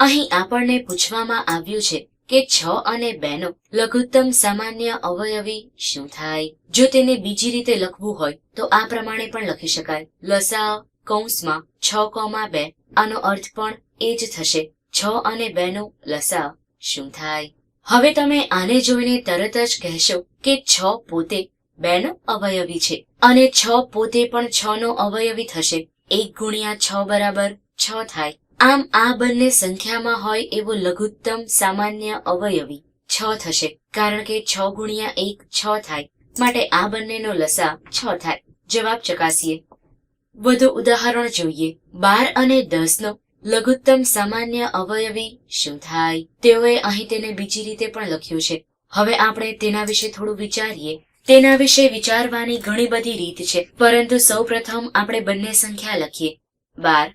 અહીં આપણને પૂછવામાં આવ્યું છે કે છ અને બે નો લઘુત્તમ સામાન્ય અવયવી શું થાય? જો તેને બીજી રીતે લખવું હોય, તો આ પ્રમાણે પણ લખી શકાય. લસા કૌંસમાં છ કોમા બે, આનો અર્થ પણ એ જ થશે. છ અને બે નો લસા શું થાય? હવે તમે આને જોઈને તરત જ કહેશો કે છ પોતે બે નો અવયવી છે અને છ પોતે પણ છ નો અવયવી થશે. એક ગુણ્યા છ બરાબર છ થાય. આમ આ બંને સંખ્યામાં હોય એવો લઘુત્તમ સામાન્ય અવયવી છ થશે, કારણ કે છ ગુણ્યા એક છ થાય. માટે આ બંનેનો લસા છ થાય. જવાબ ચકાસીએ. વધુ ઉદાહરણ જોઈએ. બાર અને દસ નો લઘુત્તમ સામાન્ય અવયવી શું થાય? તેઓએ અહીં તેને બીજી રીતે પણ લખ્યું છે. હવે આપણે તેના વિશે થોડું વિચારીએ. તેના વિશે વિચારવાની ઘણી બધી રીત છે, પરંતુ સૌપ્રથમ આપણે બંને સંખ્યા લખીએ. બાર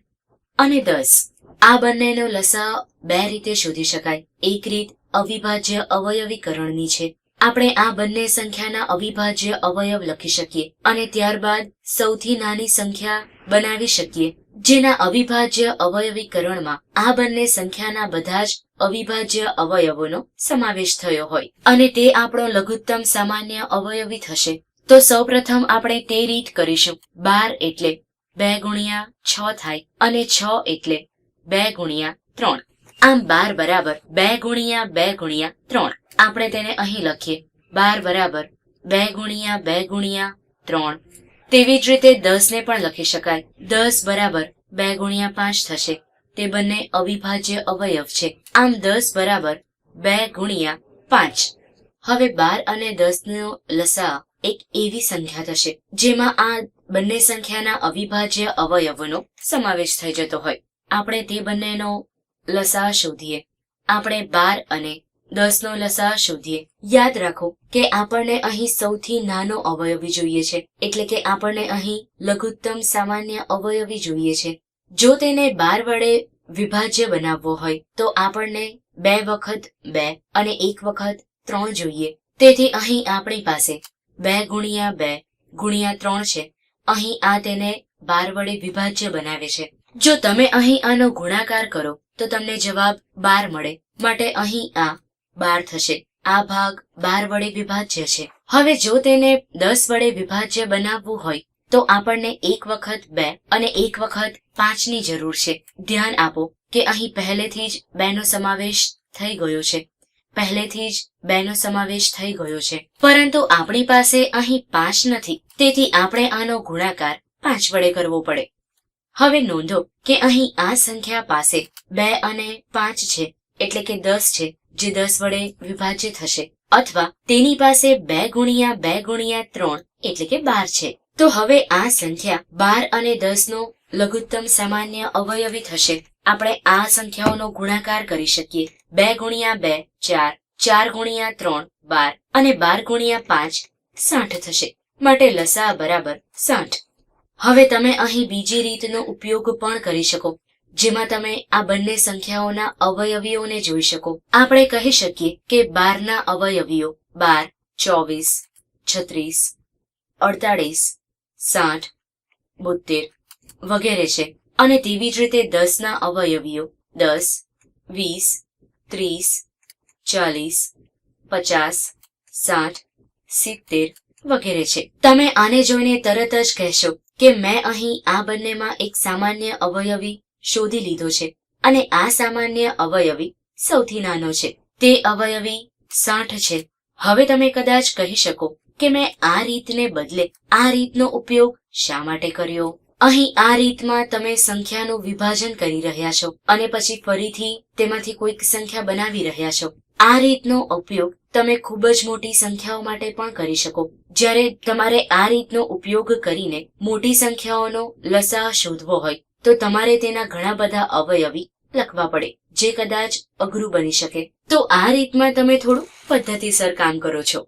અને દસ. આ બંનેનો લસા બે રીતે શોધી શકાય. એક રીત અવિભાજ્ય અવયવીકરણની છે. આપણે આ બંને સંખ્યાના અવિભાજ્ય અવયવ લખી શકીએ અને ત્યારબાદ સૌથી નાની સંખ્યા બનાવી શકીએ. જેના અવિભાજ્ય અવયવીકરણમાં આ બંને સંખ્યાના બધા જ અવિભાજ્ય અવયવોનો સમાવેશ થયો હોય અને તે આપણો લઘુત્તમ સામાન્ય અવયવી થશે. તો સૌપ્રથમ આપણે તે રીત કરીશું. બાર એટલે બે ગુણ્યા છ થાય અને છ એટલે બે ગુણ્યા ત્રણ. આમ બાર બરાબર બે ગુણ્યા બે ગુણ્યા ત્રણ. આપણે તેને અહીં લખીએ. બાર બરાબર બે ગુણ્યા બે ગુણ્યા ત્રણ. તેવી જ રીતે દસ ને પણ લખી શકાય. દસ બરાબર બે ગુણ્યા પાંચ થશે. તે બંને અવિભાજ્ય અવયવ છે. આમ દસ બરાબર બે ગુણ્યા પાંચ. હવે બાર અને દસ નો લસા એક એવી સંખ્યા થશે, જેમાં આ બંને સંખ્યાના અવિભાજ્ય અવયવોનો સમાવેશ થઈ જતો હોય. આપણે તે બંનેનો લસા શોધીએ. આપણે બાર અને દસનો લસા શોધીએ. યાદ રાખો કે આપણને અહીં સૌથી નાનો અવયવી જોઈએ છે, એટલે કે આપણને અહીં લઘુત્તમ સામાન્ય અવયવી જોઈએ છે. જો તેને બાર વડે વિભાજ્ય બનાવવો હોય, તો આપણને બે વખત બે અને એક વખત ત્રણ જોઈએ. તેથી અહીં આપણી પાસે બે ગુણ્યા બે ગુણ્યા ત્રણ છે. અહીં આ તેને બાર વડે વિભાજ્ય બનાવે છે. જો તમે અહીં આનો ગુણાકાર કરો, તો તમને જવાબ બાર મળે. માટે અહીં આ બાર થશે. આ ભાગ બાર વડે વિભાજ્ય છે. હવે જો તેને દસ વડે વિભાજ્ય બનાવવું હોય, તો આપણને એક વખત બે અને એક વખત પાંચની જરૂર છે. ધ્યાન આપો કે અહીં પહેલેથી જ બેનો સમાવેશ થઈ ગયો છે. પહેલેથી જ બેનો સમાવેશ થઈ ગયો છે. પરંતુ આપણી પાસે અહીં પાંચ નથી. તેથી આપણે આનો ગુણાકાર પાંચ વડે કરવો પડે. હવે નોંધો કે અહીં આ સંખ્યા પાસે બે અને પાંચ છે, એટલે કે દસ છે, જે દસ વડે વિભાજ્ય થશે અથવા તેની પાસે બે ગુણ્યા બે ગુણ્યા ત્રણ, એટલે કે બાર છે. તો હવે આ સંખ્યા બાર અને દસ નો લઘુત્તમ સામાન્ય અવયવી થશે. આપણે આ સંખ્યાઓનો ગુણાકાર કરી શકીએ. બે ગુણ્યા બે, ચાર ચાર ગુણ્યા ત્રણ, બાર અને બાર ગુણ્યા પાંચ, સાઠ થશે. માટે લસા બરાબર સાઠ. હવે તમે અહીં બીજી રીતનો ઉપયોગ પણ કરી શકો, જેમાં તમે આ બંને સંખ્યાઓના અવયવીઓને જોઈ શકો. આપણે કહી શકીએ કે બારના અવયવીઓ બાર, ચોવીસ, છત્રીસ, અડતાળીસ, સાઠ બોતેર વગેરે છે. અને તેવી જ રીતે દસના અવયવીઓ દસ, વીસ, ત્રીસ, ચાલીસ, પચાસ, સાઠ, સિત્તેર વગેરે છે. તમે આને જોઈને તરત જ કહેશો કે મેં અહીં આ બંનેમાં એક સામાન્ય અવયવી શોધી લીધો છે અને આ સામાન્ય અવયવી સૌથી નાનો છે. તે અવયવી સાઠ છે. હવે તમે કદાચ કહી શકો કે મેં આ રીતને બદલે આ રીતનો ઉપયોગ શા માટે કર્યો? અહીં આ રીતમાં તમે સંખ્યાનું વિભાજન કરી રહ્યા છો અને પછી ફરીથી તેમાંથી કોઈક સંખ્યા બનાવી રહ્યા છો. આ રીતનો ઉપયોગ તમે ખૂબ જ મોટી સંખ્યાઓ માટે પણ કરી શકો. જ્યારે તમારે આ રીતનો ઉપયોગ કરીને મોટી સંખ્યાઓનો લસા શોધવો હોય, તો તમારે તેના ઘણા બધા અવયવી લખવા પડે, જે કદાચ અઘરું બની શકે. તો આ રીતમાં તમે થોડું પદ્ધતિસર કામ કરો છો.